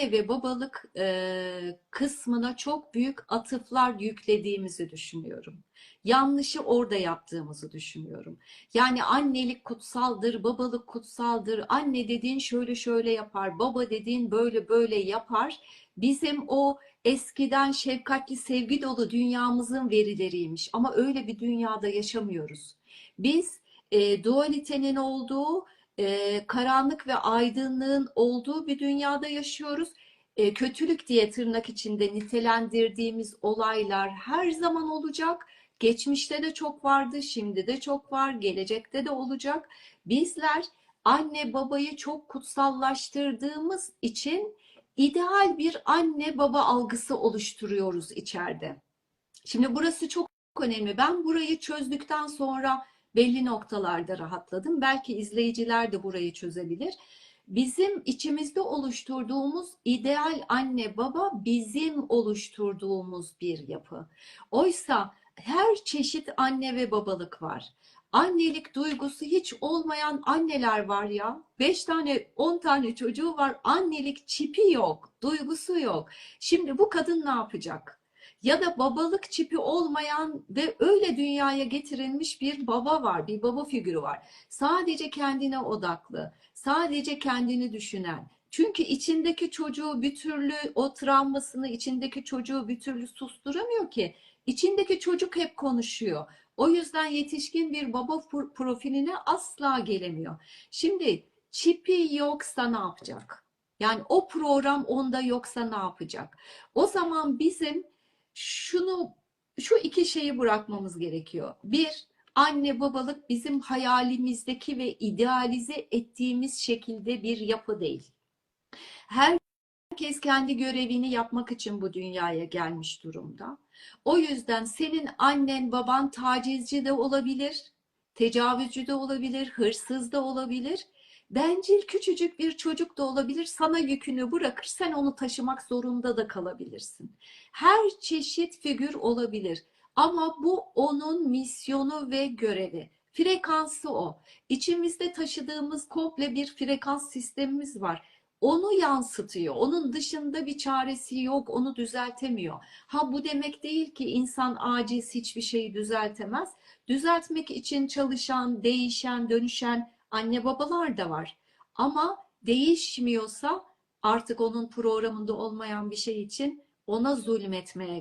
anne ve babalık e, kısmına çok büyük atıflar yüklediğimizi düşünüyorum. Yanlışı orada yaptığımızı düşünüyorum. Yani annelik kutsaldır, babalık kutsaldır. Anne dediğin şöyle şöyle yapar, baba dediğin böyle böyle yapar. Bizim o eskiden şefkatli, sevgi dolu dünyamızın verileriymiş. Ama öyle bir dünyada yaşamıyoruz. Biz e, dualitenin olduğu, e, karanlık ve aydınlığın olduğu bir dünyada yaşıyoruz. E, kötülük diye tırnak içinde nitelendirdiğimiz olaylar her zaman olacak. Geçmişte de çok vardı, şimdi de çok var, gelecekte de olacak. Bizler anne babayı çok kutsallaştırdığımız için ideal bir anne baba algısı oluşturuyoruz içeride. Şimdi burası çok önemli. Ben burayı çözdükten sonra belli noktalarda rahatladım. Belki izleyiciler de burayı çözebilir. Bizim içimizde oluşturduğumuz ideal anne baba bizim oluşturduğumuz bir yapı. Oysa her çeşit anne ve babalık var. Annelik duygusu hiç olmayan anneler var ya. 5 tane 10 tane çocuğu var. Annelik çipi yok, duygusu yok. Şimdi bu kadın ne yapacak? Ya da babalık çipi olmayan ve öyle dünyaya getirilmiş bir baba var, bir baba figürü var. Sadece kendine odaklı, sadece kendini düşünen. Çünkü içindeki çocuğu bir türlü o travmasını, içindeki çocuğu bir türlü susturamıyor ki. İçindeki çocuk hep konuşuyor. O yüzden yetişkin bir baba profiline asla gelemiyor. Şimdi çipi yoksa ne yapacak? Yani o program onda yoksa ne yapacak? O zaman bizim şunu şu iki şeyi bırakmamız gerekiyor. Bir, anne babalık bizim hayalimizdeki ve idealize ettiğimiz şekilde bir yapı değil. Herkes kendi görevini yapmak için bu dünyaya gelmiş durumda. O yüzden senin annen baban tacizci de olabilir, tecavüzcü de olabilir, hırsız da olabilir. Bencil küçücük bir çocuk da olabilir. Sana yükünü bırakır, sen onu taşımak zorunda da kalabilirsin. Her çeşit figür olabilir. Ama bu onun misyonu ve görevi. Frekansı o. İçimizde taşıdığımız komple bir frekans sistemimiz var. Onu yansıtıyor. Onun dışında bir çaresi yok. Onu düzeltemiyor. Ha bu demek değil ki insan aciz hiçbir şeyi düzeltemez. Düzeltmek için çalışan, değişen, dönüşen anne babalar da var. Ama değişmiyorsa artık onun programında olmayan bir şey için ona zulmetmeye